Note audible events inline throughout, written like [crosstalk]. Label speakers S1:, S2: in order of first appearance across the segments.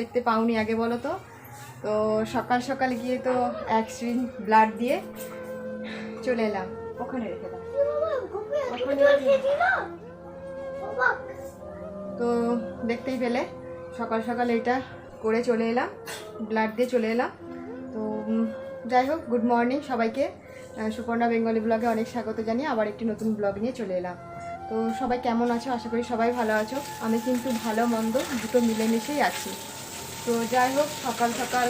S1: দেখতে পাওনি আগে বলো তো? তো সকাল সকাল গিয়ে তো এক সিরিঞ্জ ব্লাড দিয়ে চলে এলাম। ওখানে রেখে দাও। তো দেখতেই পেলে। সকাল সকাল এটা করে চলে এলাম। ব্লাড দিয়ে চলে এলাম। তো যাই হোক, গুড মর্নিং সবাইকে। সুপর্ণা বেঙ্গলি ব্লগে অনেক স্বাগত জানিয়ে আবার একটি নতুন ব্লগ নিয়ে চলে এলাম। তো সবাই কেমন আছো? আশা করি সবাই ভালো আছো। আমি কিন্তু ভালো, মন্দ, দুটো মিলেমিশেই আছি। তো যাই হোক, সকাল সকাল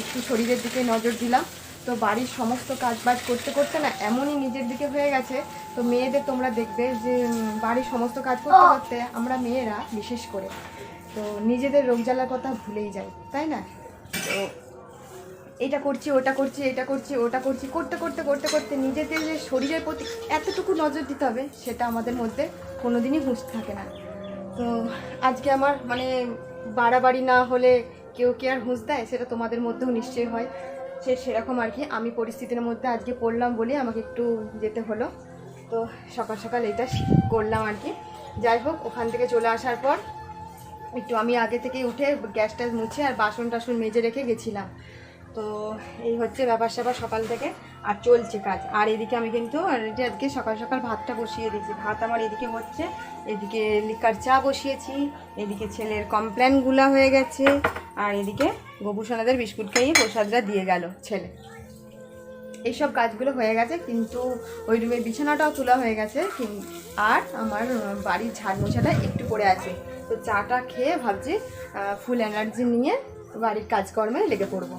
S1: একটু শরীরের দিকে নজর দিলাম। তো বাড়ির সমস্ত কাজ বাজ করতে করতে না এমনই নিজের দিকে হয়ে গেছে। তো মেয়েদের তোমরা দেখবে যে বাড়ির সমস্ত কাজ করতে করতে আমরা মেয়েরা বিশেষ করে। তো নিজেদের রোগ জ্বালার কথা ভুলেই যাই, তাই না? তো এটা করছি, ওটা করছি, এটা করছি, ওটা করছি, করতে করতে করতে করতে নিজেদের যে শরীরের প্রতি এতটুকু নজর দিতে হবে, সেটা আমাদের মধ্যে কোনোদিনই হুঁশ থাকে না। তো আজকে আমার মানে বাড়াবাড়ি না হলে কেউ কে আর হুঁশ দেয়? সেটা তোমাদের মধ্যেও নিশ্চয়ই হয়। সে সেরকম আর কি। আমি পরিস্থিতির মধ্যে আজকে পড়লাম বলে আমাকে একটু যেতে হলো। তো সকাল সকাল এটা করলাম আর কি। যাই হোক, ওখান থেকে চলে আসার পর একটু আমি আগে থেকে উঠে গ্যাস ট্যাস মুছে আর বাসন টাসন মেজে রেখে গেছিলাম। তো এই হচ্ছে ব্যাপার স্যাপার সকাল থেকে আর চলছে কাজ। আর এদিকে আমি কিন্তু আজকে সকাল সকাল ভাতটা বসিয়ে দিয়েছি। ভাত আমার এদিকে হচ্ছে, এদিকে লিকার চা বসিয়েছি, এদিকে ছেলের কমপ্লেনগুলো হয়ে গেছে, আর এদিকে গোপুসোনাদের বিস্কুট খাইয়ে প্রসাদরা দিয়ে গেল ছেলে। এইসব কাজগুলো হয়ে গেছে, কিন্তু ওই রুমের বিছানাটাও তোলা হয়ে গেছে আর আমার বাড়ির ঝাড় মোছাটা একটু পড়ে আছে। তো চাটা খেয়ে ভাবছি ফুল এনার্জি নিয়ে বাড়ির কাজকর্মে লেগে পড়ব।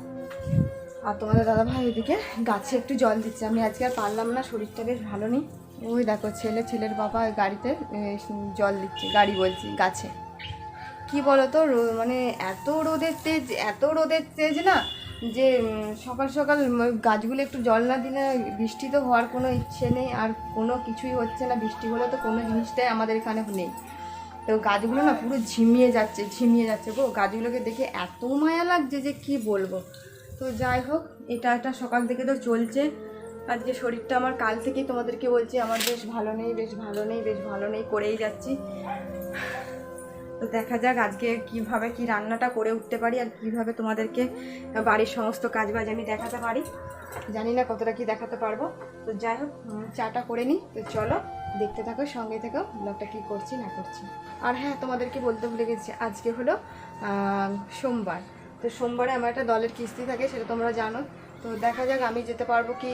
S1: আর তোমাদের দাদা ভাই ওইদিকে গাছে একটু জল দিচ্ছে। আমি আজকে আর পারলাম না, শরীরটা বেশ ভালো নেই। ওই দেখো, ছেলে, ছেলের বাবা ওই গাড়িতে জল দিচ্ছে, গাড়ি বলছি, গাছে। কি বলতো, রো- মানে এত রোদের তেজ, এত রোদের তেজ না যে সকাল সকাল গাছগুলো একটু জল না দিলে বৃষ্টি তো হওয়ার কোনো ইচ্ছে নেই, আর কোনো কিছুই হচ্ছে না। বৃষ্টি হলে তো কোনো জিনিসটাই আমাদের এখানে নেই। তো গাছগুলো না পুরো ঝিমিয়ে যাচ্ছে ঝিমিয়ে যাচ্ছে গো। গাছগুলোকে দেখে এত মায়া লাগছে যে কি বলব? তো যাই হোক, এটা একটা সকাল থেকে তো চলছে। আজকে শরীরটা আমার কাল থেকেই তোমাদেরকে বলছি, আমার বেশ ভালো নেই, বেশ ভালো নেই, বেশ ভালো নেই, করেই যাচ্ছি। তো দেখা যাক আজকে কীভাবে কি রান্নাটা করে উঠতে পারি আর কীভাবে তোমাদেরকে বাড়ির সমস্ত কাজ বাজ আমি দেখাতে পারি। জানি না কতটা কি দেখাতে পারব। তো যাই হোক চাটা করে নিই। তো চলো, দেখতে থাকো, সঙ্গে থেকো, ব্লগটা কি করছি না করছি। আর হ্যাঁ তোমাদেরকে বলতে ভুলে গেছি, আজকে হলো সোমবার। তো সোমবারে আমার একটা দলের কিস্তি থাকে সেটা তোমরা জানো। তো দেখা যাক আমি যেতে পারব কি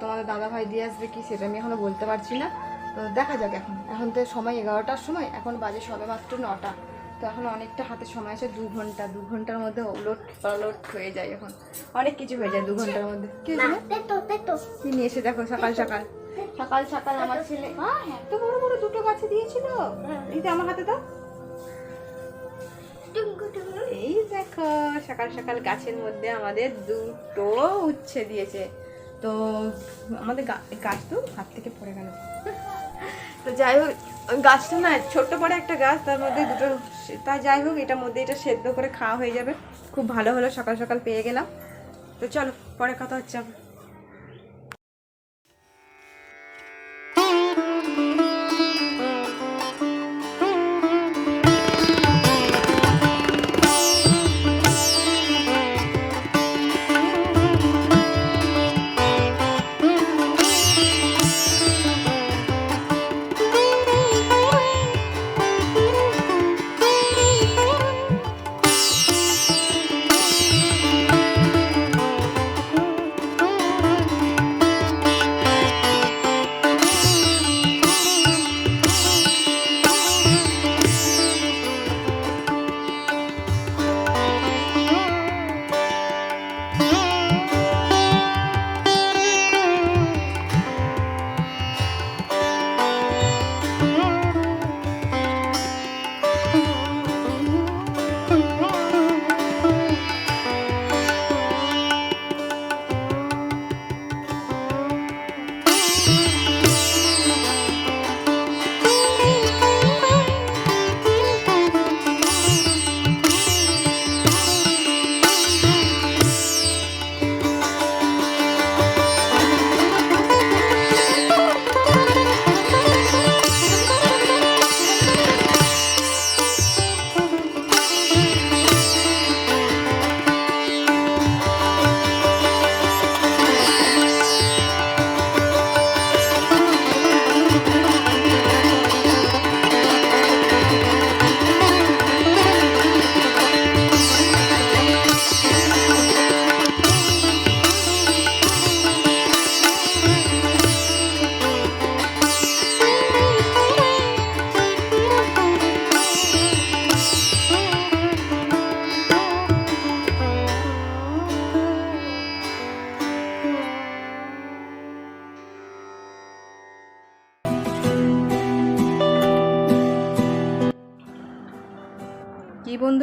S1: তোমাদের দাদা ভাই দিয়ে আসবে কি সেটা আমি এখনও বলতে পারছি না। তো দেখা যাক এখন। এখন তো সময় এগারোটার সময় এখন বাজে সবে মাত্র নটা। তো এখন অনেকটা হাতে সময় আছে দু ঘণ্টা দু ঘণ্টার মধ্যে ওলট পালট হয়ে যায় এখন। অনেক কিছু হয়ে যায় দু ঘণ্টার মধ্যে। কি নিয়ে এসে দেখো সকাল সকাল। সকাল সকাল আমার ছেলে। আহ, এত বড় বড় দুটো গাছে দিয়েছিল। এই আমার হাতে দাও। এই দেখো, সকাল সকাল গাছের মধ্যে আমাদের দুটো উচ্ছে দিয়েছে। তো আমাদের গাছ তো হাত থেকে পড়ে গেল। তো যাই হোক গাছটা না, ছোট্ট পরে একটা গাছ, তার মধ্যে দুটো তা যাই হোক, এটার মধ্যে এটা সেদ্ধ করে খাওয়া হয়ে যাবে। খুব ভালো হলো, সকাল সকাল পেয়ে গেলাম। তো চলো, পরে কথা হচ্ছে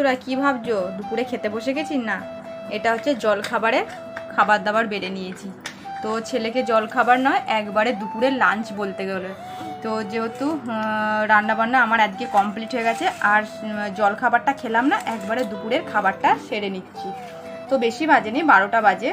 S1: বন্ধুরা, কি ভাবছ? দুপুরে খেতে বসে গেছি না? এটা হচ্ছে জল খাবারের খাবার দাবার বেড়ে নিয়েছি। তো ছেলেকে জল খাবার নয়, একবারে দুপুরে লাঞ্চ বলতে গেলে। তো যেহেতু রান্না বান্না আমার আজকে কমপ্লিট হয়ে গেছে, আর জল খাবারটা খেলাম না, একবারে দুপুরের খাবারটা সেরে নিচ্ছি। তো বেশি বাজেনি, বারোটা বাজে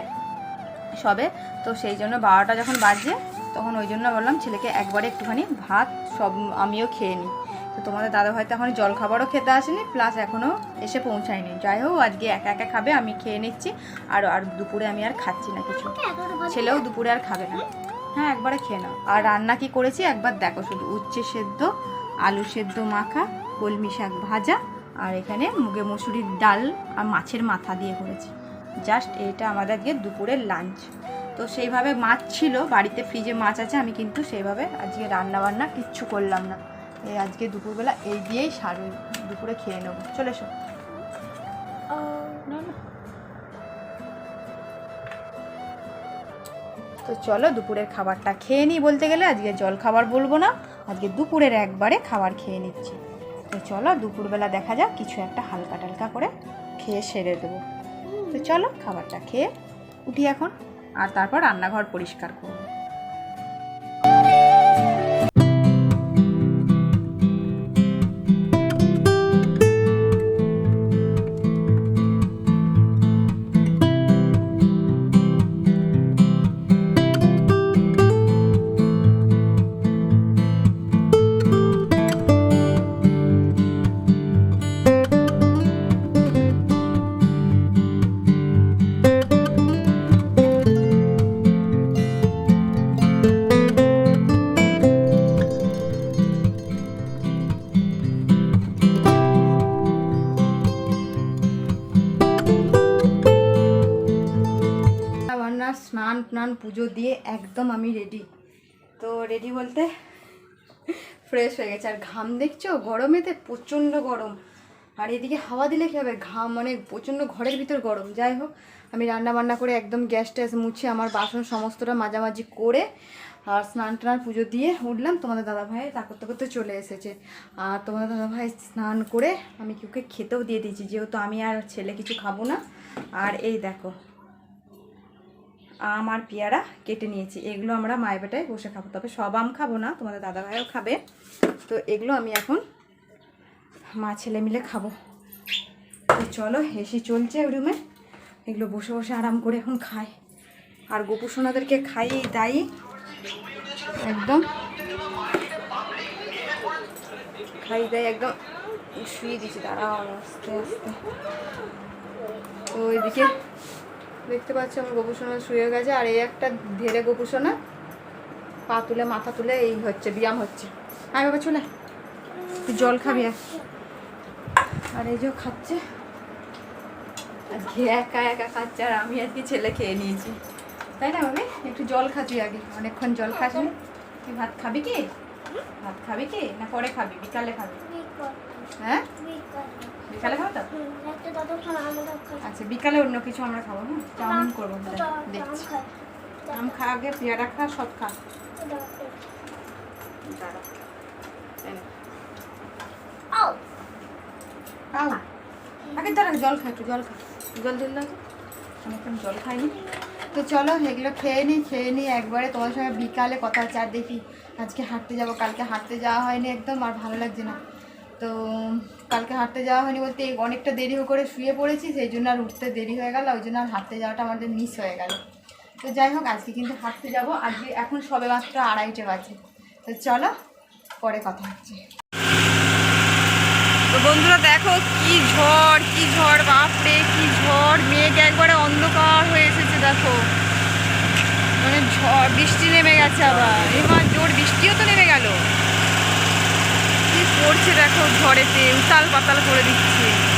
S1: সবে। তো সেই জন্য বারোটা যখন বাজে, তখন ওই জন্য বললাম ছেলেকে একবারে একটুখানি ভাত সব আমিও খেয়ে নিই। তো তোমাদের দাদা হয়তো এখন জল খাবারও খেতে আসেনি প্লাস এখনও এসে পৌঁছায়নি। যাই হোক, আজকে একা একা খাবে, আমি খেয়ে নিচ্ছি, আর আর দুপুরে আমি আর খাচ্ছি না কিছু। ছেলেও দুপুরে আর খাবে না। হ্যাঁ একবারে খেয়ে নাও। আর রান্না কি করেছি? একবার দেখো শুধু, উচ্ছে সেদ্ধ, আলু সেদ্ধ মাখা, কলমি শাক ভাজা, আর এখানে মুগে মুসুরির ডাল আর মাছের মাথা দিয়ে করেছি। জাস্ট এটা আমাদের আজকে দুপুরের লাঞ্চ তো সেইভাবে মাছ ছিল, বাড়িতে ফ্রিজে মাছ আছে, আমি কিন্তু সেইভাবে আজকে রান্না বান্না কিচ্ছু করলাম না। এই আজকে দুপুরবেলা এই দিয়েই সার দুপুরে খেয়ে নেব। চলে এসো। তো চলো দুপুরের খাবারটা খেয়ে নিই বলতে গেলে আজকে জল খাবার বলব না আজকে দুপুরের একবারে খাবার খেয়ে নিচ্ছি। তো চলো দুপুরবেলা দেখা যাক কিছু একটা হালকা টালকা করে খেয়ে সেরে দেবো। তো চলো খাবারটা খেয়ে উঠি এখন আর তারপর রান্নাঘর পরিষ্কার করব। স্নান পুজো দিয়ে একদম আমি রেডি তো রেডি বলতে ফ্রেশ হয়ে গেছে। আর ঘাম দেখছ? গরমেতে প্রচণ্ড গরম। আর এদিকে হাওয়া দিলে কী হবে? ঘাম মানে প্রচণ্ড ঘরের ভিতর গরম। যাই হোক, আমি রান্না বান্না করে একদম গ্যাস ট্যাস মুছে আমার বাসন সমস্তটা মাঝামাঝি করে আর স্নান টান পুজো দিয়ে উঠলাম। তোমাদের দাদা ভাই তা করতে করতে চলে এসেছে। আর তোমাদের দাদা ভাই স্নান করে আমি কেউকে খেতেও দিয়ে দিয়েছি। যেহেতু আমি আর ছেলে কিছু খাব না। আর এই দেখো আম আর পেয়ারা কেটে নিয়েছি। এগুলো আমরা মায়ের বেটায় বসে খাব। তবে সব আম খাব না, তোমাদের দাদাভাইও খাবে। তো এগুলো আমি এখন মা ছেলে মিলে খাব। তো চলো এসি চলছে রুমে। এগুলো বসে বসে আরাম করে এখন খায়। আর গোপুসোনাদেরকে খাই দাই। একদম। খাই দাই একদম। শুয়ে দিয়েছি, দাঁড়াও আস্তে আস্তে। তো ওইদিকে দেখতে পাচ্ছি আমার গোপুসোনা শুয়ে গেছে, আর এই একটা ধেরে গোপুসোনা পা তুলে, মাথা তুলে এই হচ্ছে, ব্যায়াম হচ্ছে। আয় বাবা, চলে। তুই জল খাবি আর এই যে খাচ্ছে, আজকে একা একা খাচ্ছে, আর আমি আজকে ছেলে খেয়ে নিয়েছি। তাই না বাবি একটু জল খাচ্ছি আগে, অনেকক্ষণ জল খাসনি তুই ভাত খাবি কি? ভাত খাবি কি? না পরে খাবি? বিকালে খাবি? হ্যাঁ? তো? আচ্ছা বিকালে অন্য কিছু আমরা খাব হ্যাঁ চাউমিন করব দেখছি। আম খা আগে পেয়ারা খা সব খা। আও আগে দাঁড়া জল খা একটু জল খা। জল দিল অনেকক্ষণ জল খাইনি। তো চলো এগুলো খেয়ে নিই খেয়ে নিই একবারে তোমার সঙ্গে বিকালে কথা হচ্ছে আর দেখি আজকে হাঁটতে যাব কালকে হাঁটতে যাওয়া হয়নি একদম আর ভালো লাগছে না। তো কালকে হাঁটতে যাওয়া হয়নি বলতে অনেকটা দেরি করে শুয়ে পড়েছি, সেই জন্য আর উঠতে দেরি হয়ে গেল, ওই জন্য আর হাঁটতে যাওয়াটা আমাদের মিস হয়ে গেল। তো যাই হোক, আজকে কিন্তু হাঁটতে যাব, আজকে এখন সবে মাত্র আড়াইটে বাজে। তো চলো, পরে কথা হচ্ছে। তো বন্ধুরা দেখো কি ঝড় কি ঝড়, বাপরে, কি ঝড়, মেঘ একবারে অন্ধকার হয়ে এসেছে, দেখো। মানে ঝড়, বৃষ্টি নেমে গেছে আবার। এবার জোর বৃষ্টিও তো নেমে গেল। করছে দেখো ঝড়েতে উতাল পাতাল করে দিচ্ছে।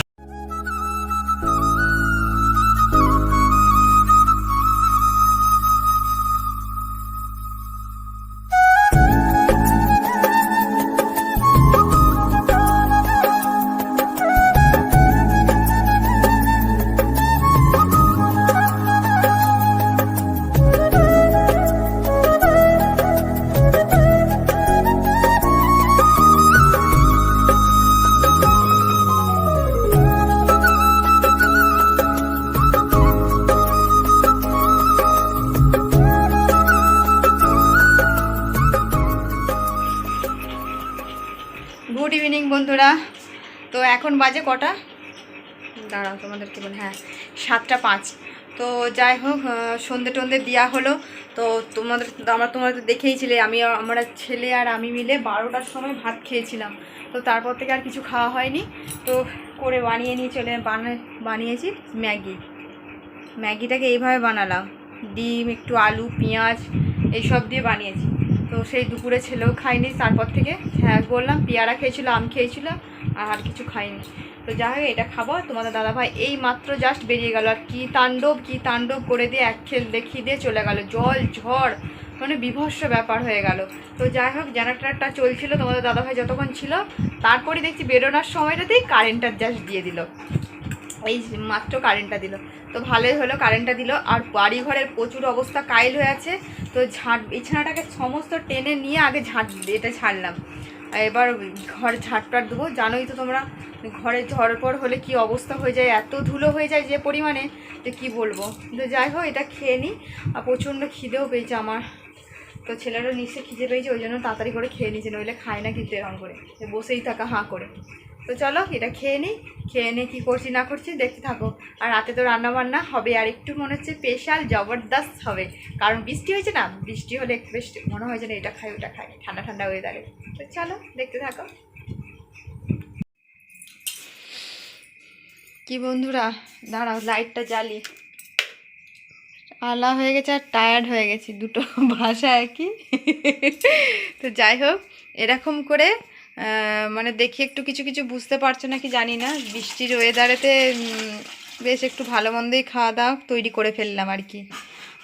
S1: বন্ধুরা। তো এখন বাজে কটা? দাঁড়াও, তোমাদেরকে বল হ্যাঁ সাতটা পাঁচ। তো যাই হোক সন্ধে টন্ধে দেওয়া হলো। তো তোমাদের, আমরা তোমরা তো দেখেইছিলে, আমি আমরা ছেলে আর আমি মিলে বারোটার সময় ভাত খেয়েছিলাম। তো তারপর থেকে আর কিছু খাওয়া হয়নি। তো করে বানিয়ে নিয়ে চলে বানা- বানিয়েছি ম্যাগি। ম্যাগিটাকে এইভাবে বানালাম। ডিম, একটু আলু, পেঁয়াজ, এইসব দিয়ে বানিয়েছি। তো সেই দুপুরে ছেলেও খায়নি, তারপর থেকে হ্যাঁ বললাম পেয়ারা খেয়েছিল, আম খেয়েছিল, আর আর কিছু খাইনি তো যাই হোক, এটা খাব। তোমাদের দাদাভাই এই মাত্র জাস্ট বেরিয়ে গেল। আর কী তাণ্ডব কী তাণ্ডব করে দিয়ে এক খেল দেখিয়ে দিয়ে চলে গেল। জল, ঝড় মানে বিভৎস ব্যাপার হয়ে গেল। তো যাই হোক জেনারেটারটা চলছিল, তোমাদের দাদাভাই যতক্ষণ ছিল তারপরে দেখছি বেরোনোর সময়টাতেই কারেন্টটা জাস্ট দিয়ে দিল। এই মাত্র কারেন্টটা দিল। তো ভালোই হলো কারেন্টটা দিল। আর বাড়ি ঘরের প্রচুর অবস্থা কাইল হয়ে আছে। তো ঝাঁট বিছানাটাকে সমস্ত টেনে নিয়ে আগে ঝাঁট এটা ছাড়লাম এবার ঘর ঝাঁটটার দেবো জানোই তো তোমরা, ঘরে ঝড় পর হলে কি অবস্থা হয়ে যায়, এত ধুলো হয়ে যায় যে পরিমাণে যে কি বলব? তো যাই হোক, এটা খেয়ে নিই আর প্রচণ্ড খিদেও পেয়েছে আমার। তো ছেলেরও নিশ্চয়ই খিদে পেয়েছে, ওই জন্য তাড়াতাড়ি করে খেয়ে নিয়েছে, নইলে খায় না কিন্তু এরকম করে। বসেই থাকা হাঁ করে। তো চলো এটা খেয়ে নিই, খেয়ে নিয়ে কী করছি না করছি দেখতে থাকো। আর রাতে তো রান্না বান্না হবে, আর একটু মনে হচ্ছে স্পেশাল জবরদস্ত হবে। কারণ বৃষ্টি হয়েছে না, বৃষ্টি হলে একটু বেশ মনে হয় যেন এটা খাই, ওটা খাই, ঠান্ডা ঠান্ডা হয়ে ওয়েদারে তো চলো দেখতে থাকো। কি বন্ধুরা, দাঁড়াও লাইটটা জ্বালি। আলা হয়ে গেছে আর টায়ার্ড হয়ে গেছি, দুটো [laughs] ভাষা একই। তো যাই হোক, এরকম করে মানে দেখি একটু কিছু কিছু বুঝতে পারছ নাকি জানি না। বৃষ্টির ওয়েদারেতে বেশ একটু ভালো মন্দই খাওয়া দাওয়া তৈরি করে ফেললাম আর কি।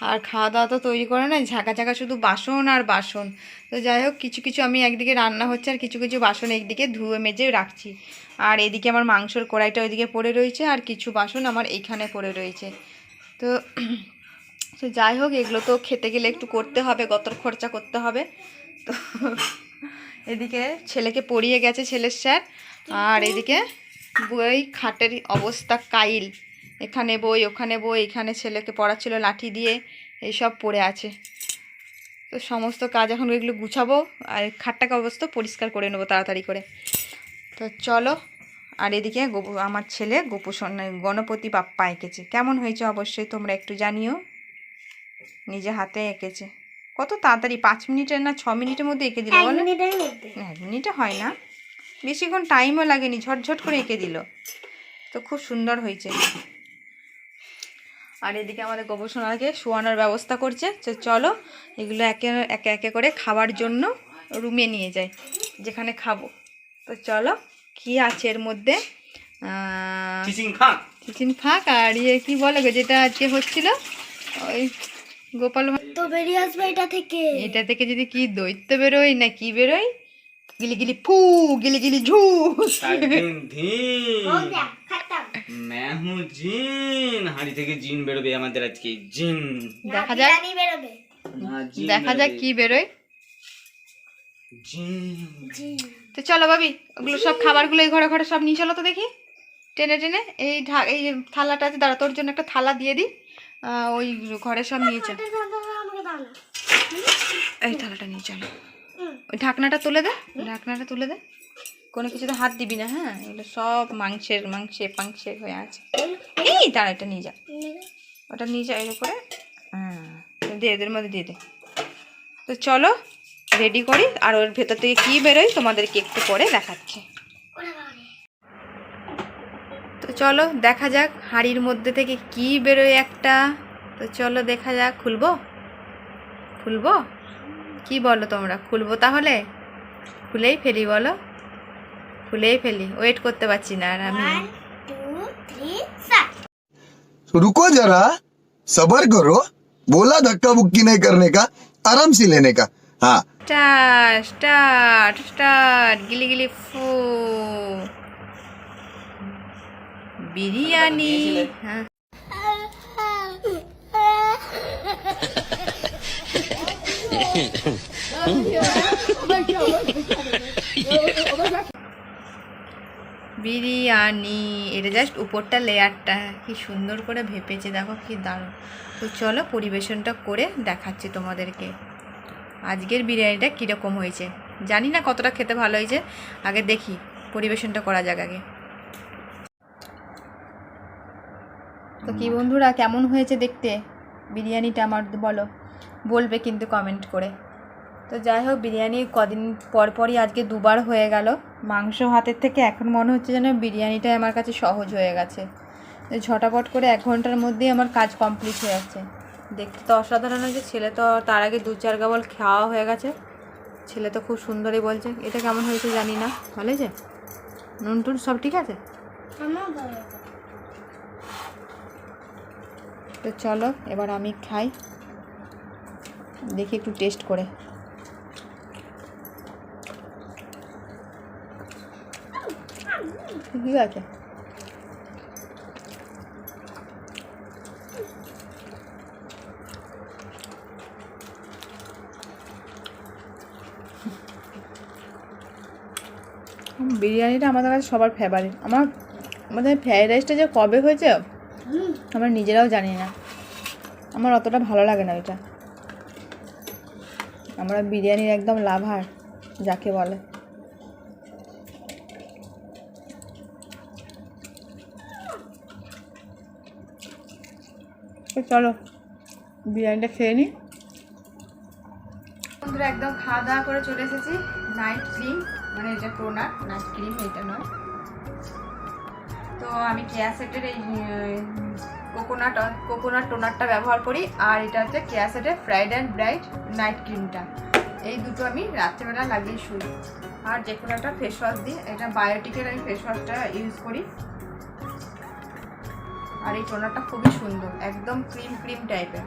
S1: আর খাওয়া দাওয়া তো তৈরি করে না ঝাঁকা ঝাঁকা শুধু বাসন আর বাসন। তো যাই হোক, কিছু কিছু আমি একদিকে রান্না হচ্ছে আর কিছু কিছু বাসন একদিকে ধুয়ে মেজে রাখছি। আর এদিকে আমার মাংসর কড়াইটা ওইদিকে পড়ে রয়েছে আর কিছু বাসন আমার এইখানে পড়ে রয়েছে। তো তো যাই হোক, এগুলো তো খেতে গেলে একটু করতে হবে গতর খরচা করতে হবে। তো এদিকে ছেলেকে পড়িয়ে গেছে ছেলের স্যার। আর এদিকে বই, খাটের অবস্থা কাইল। এখানে বই, ওখানে বই, এখানে ছেলেকে পড়াচ্ছিল লাঠি দিয়ে, এইসব পড়ে আছে। তো সমস্ত কাজ এখন এগুলো গুছাবো আর খাটটাকে অবস্থা পরিষ্কার করে নেব তাড়াতাড়ি করে। তো চলো, আর এদিকে গোপু, আমার ছেলে গোপু গণপতি বাপ্পা এঁকেছে। কেমন হয়েছে অবশ্যই তোমরা একটু জানিও। নিজে হাতে এঁকেছে। কত তাড়াতাড়ি? পাঁচ মিনিটের না ছ মিনিটের মধ্যে এঁকে দিল বলো। এক মিনিটে হয় না। বেশিক্ষণ টাইমও লাগেনি ঝটঝট করে এঁকে দিল। তো খুব সুন্দর হয়েছে। আর এদিকে আমাদের গবেষণাকে শোয়ানোর ব্যবস্থা করছে। তো চলো এগুলো একে একে একে করে খাওয়ার জন্য রুমে নিয়ে যাই যেখানে খাব। তো চলো কি আছে এর মধ্যে? আহ,
S2: চিচিং
S1: ফাঁক আর ইয়ে কি বলে গো যেটা আজকে হচ্ছিল? ওই গোপাল।
S3: তো বেরিয়ে আসবে এটা থেকে।
S1: এটা থেকে যদি কি দৈত্য বেরোয় না কি বেরোয়? গিলি গিলি ফু গিলি গিলি ঝুস।
S2: একদিন দিন
S3: খাতাম।
S2: मैं हूँ জিন। হাড়ি থেকে জিন বেরোবে আমাদের আজকে জিন।
S1: দেখা যাক।
S3: জানি বেরোবে।
S2: না জিন
S1: দেখা যাক কি বেরোয়। তো চলো ভাবি ওগুলো সব খাবারগুলো এই ঘরে ঘরে সব নিয়ে চলো তো দেখি। টেনে টেনে এই ঢা এই থালাটা আছে দাঁড়া তোর জন্য একটা থালা দিয়ে দিই। ওই ঘরে সব নিয়ে চল। এই থালাটা নিয়ে চলো। ওই ঢাকনাটা তুলে দে, ঢাকনাটা তুলে দে। কোনো কিছুতে হাত দিবি না হ্যাঁ? এগুলো সব মাংসের, মাংসে, পাংসের হয়ে আছে। এই দাঁড়া এটা নিয়ে যা। ওটা নিয়ে যা এর উপরে। হ্যাঁ দে, এদের মধ্যে দিয়ে দে। তো চলো রেডি করি। আর ওর ভেতর থেকে কী বেরোয় তোমাদেরকে একটু পরে দেখাচ্ছি। তো চলো দেখা যাক হাঁড়ির মধ্যে থেকে কি বেরোয় একটা তো চলো দেখা যাক খুলবো খুলবো কি বলো তোমরা খুলবো তাহলে খুলেই ফেলি বলো খুলেই ফেলি ওয়েট করতে পারছি না আর আমি
S3: One, two, three, start.
S4: तो रुको जरा सबर करो बोला धक्का बुक्की नहीं करने का आराम से लेने का हाँ
S1: স্টার্ট স্টার্ট স্টার্ট গিলি গিলি ফু বিরিয়ানি। হ্যাঁ বিরিয়ানি, এটা জাস্ট উপরটা লেয়ারটা কি সুন্দর করে ভেপেছে, দেখো কি দারুণ। তো চলো পরিবেশনটা করে দেখাচ্ছি তোমাদেরকে। আজকের বিরিয়ানিটা কীরকম হয়েছে? জানি না কতটা খেতে ভালো হয়েছে। আগে দেখি, পরিবেশনটা করা যাক আগে। তো কি বন্ধুরা, কেমন হয়েছে দেখতে? বিরিয়ানিটা আমার বলো, বলবে কিন্তু কমেন্ট করে। তো যাই হোক, বিরিয়ানি কদিন পর পরই আজকে দুবার হয়ে গেল। মাংস হাতের থেকে এখন মনে হচ্ছে যেন বিরিয়ানিটাই আমার কাছে সহজ হয়ে গেছে। ঝটাপট করে এক ঘণ্টার মধ্যেই আমার কাজ কমপ্লিট হয়ে যাচ্ছে। দেখতে তো অসাধারণ হয়েছে, ছেলে তো তার আগে দু চার গাবল খাওয়া হয়ে গেছে। ছেলে তো খুব সুন্দরই বলছে। এটা কেমন হয়েছে জানি না। ভালো হয়েছে? নুন টুন সব ঠিক আছে
S3: আমার ভালো
S1: তো চলো, এবার আমি খাই। দেখি একটু টেস্ট করে। ঠিক আছে? বিরিয়ানিটা আমাদের কাছে সবার ফেভারিট আমার, আমাদের ফ্রাইড রাইসটা যে কবে হয়েছে? আমরা নিজেরাও জানি না। আমার অতটা ভালো লাগে না ওইটা আমরা বিরিয়ানির একদম লাভার, যাকে বলে। চলো, বিরিয়ানিটা খেয়ে নিই একদম খাওয়া দাওয়া করে চলে এসেছি। নাইট ক্রিম মানে এটা টোনার নাইট ক্রিম এটা নয়। তো আমি কেয়া সেটের এই কোকোনাট কোকোনাট টোনারটা ব্যবহার করি। আর এটা হচ্ছে কেয়া সেটের ফ্রাইড অ্যান্ড ব্রাইট নাইট ক্রিমটা এই দুটো আমি রাত্রেবেলা লাগিয়ে শুই। আর যে কোনো একটা ফেস ওয়াশ দিই এটা বায়োটিকের আমি ফেস ওয়াশটা ইউজ করি। আর এই টোনারটা খুবই সুন্দর, একদম ক্রিম ক্রিম টাইপের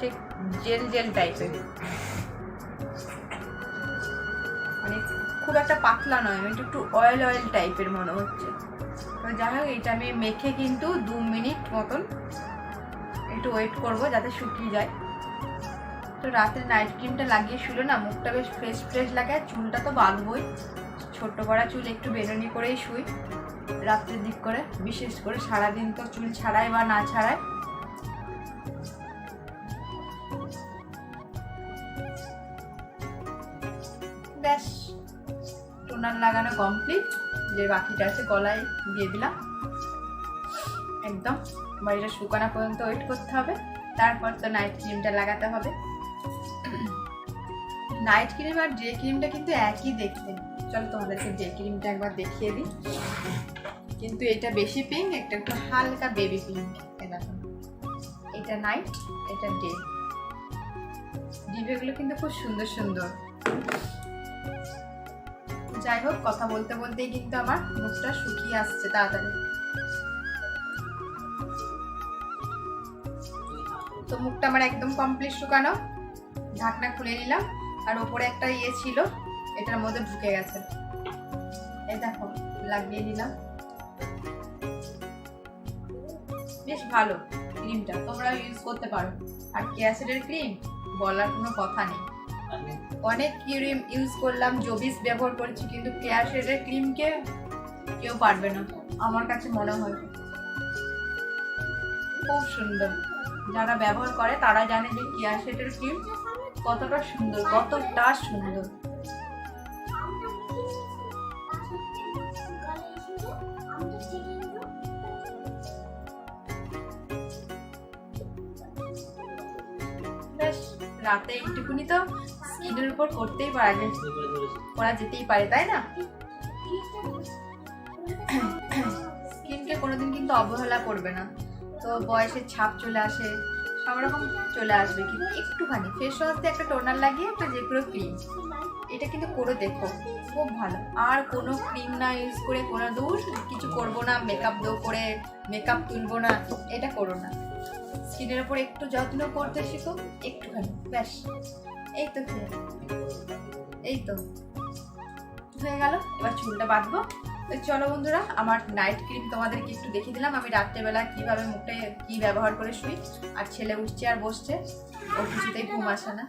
S1: ঠিক জেল জেল টাইপের খুব একটা পাতলা নয় মানে একটু একটু অয়েল অয়েল টাইপের মনে হচ্ছে। তো যাই হোক, এটা আমি মেখে কিন্তু দু মিনিট মতন একটু ওয়েট করব যাতে শুকিয়ে যায়। তো রাতে নাইট ক্রিমটা লাগিয়ে শুলো না, মুখটা বেশ ফ্রেশ ফ্রেশ লাগে, আর চুলটা তো বাঁধবই। ছোট্ট করা চুল একটু বেরোনি করেই শুই, রাত্রের দিক করে, বিশেষ করে সারাদিন তো চুল ছাড়াই বা না ছাড়াই। ব্যাস। টোনার লাগানো কমপ্লিট যে বাকিটা আছে গলায় দিয়ে দিলাম। একদম। বাড়িটা শুকানো পর্যন্ত ওয়েট করতে হবে। তারপর তো নাইট ক্রিমটা লাগাতে হবে। নাইট ক্রিম আর ডে ক্রিমটা কিন্তু একই দেখতে। চলো তোমাদেরকে ডে ক্রিমটা একবার দেখিয়ে দিই। কিন্তু এটা বেশি পিঙ্ক একটা একটু হালকা বেবি পিঙ্ক দেখো। এটা নাইট এটা ডে ডিবেগুলো কিন্তু খুব সুন্দর সুন্দর। যাই হোক, কথা বলতে বলতেই কিন্তু আমার মুখটা শুকিয়ে আসছে তাড়াতাড়ি। তো মুখটা আমার একদম কমপ্লিট শুকানো। ঢাকনা খুলে নিলাম, আর ওপরে একটা ইয়ে ছিল, এটার মধ্যে ঢুকে গেছে। এই দেখো, লাগিয়ে দিলাম বেশ ভালো, ক্রিমটা তোমরা ইউজ করতে পারো। আর ক্যাসেটের ক্রিম বলার কোনো কথা নেই। অনেক ক্রিম ইউজ করলাম জবিস ব্যবহার করেছি, কিন্তু কেয়ার শেডের ক্রিমকে কেউ পারবে না। আমার কাছে মনে হয়। খুব সুন্দর। যারা ব্যবহার করে, তারা জানে যে কেয়ার শেডের ক্রিম কতটা সুন্দর কতটা সুন্দর। রাতে একটুকুনি তো। স্কিনের উপর করতেই পারা যায় করা যেতেই পারে, তাই না? স্কিনকে কোনোদিন কিন্তু অবহেলা করবে না। তো বয়সের ছাপ চলে আসে, সব রকম চলে আসবে, কিন্তু একটুখানি ফেস ওয়াশ দিয়ে একটা টোনার লাগিয়ে একটা যে কোনো ক্রিম এটা কিন্তু করে দেখো, খুব ভালো। আর কোনো ক্রিম না ইউজ করে, কোনো দূর কিছু করব না মেকআপ দো করে মেকআপ তুলবো না, এটা করো না। স্কিনের ওপর একটু যত্ন করতে শিখো, একটুখানি, ব্যাস। এই তো। এই তো হয়ে গেল। এবার চুলটা বাঁধবো। তো চলো বন্ধুরা, আমার নাইট ক্রিম তোমাদেরকে একটু দেখিয়ে দিলাম। আমি রাত্রেবেলা কীভাবে মুখে কি ব্যবহার করে শুই। আর ছেলে উঠছে আর বসছে। ও কিছুতেই ঘুম আসে না।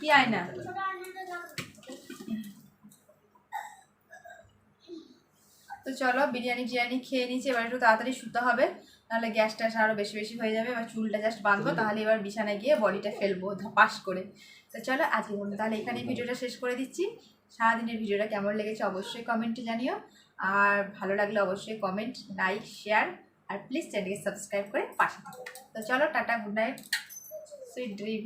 S1: কি আয়না? তো চলো, বিরিয়ানি টিরিয়ানি খেয়ে নিচ্ছি এবার একটু তাড়াতাড়ি শুতে হবে। নাহলে গ্যাস ট্যাস আরও বেশি বেশি হয়ে যাবে। এবার চুলটা জাস্ট বাঁধবো। তাহলে এবার বিছানায় গিয়ে বডিটা ফেলব, ধপাস করে। তো চলো আজকে বলুন তাহলে এখানে ভিডিওটা শেষ করে দিচ্ছি। সারাদিনের ভিডিওটা কেমন লেগেছে অবশ্যই কমেন্টে জানিও। আর ভালো লাগলে অবশ্যই কমেন্ট লাইক শেয়ার আর প্লিজ চ্যানেলকে সাবস্ক্রাইব করে থাকো। তো চলো tata good night sweet dream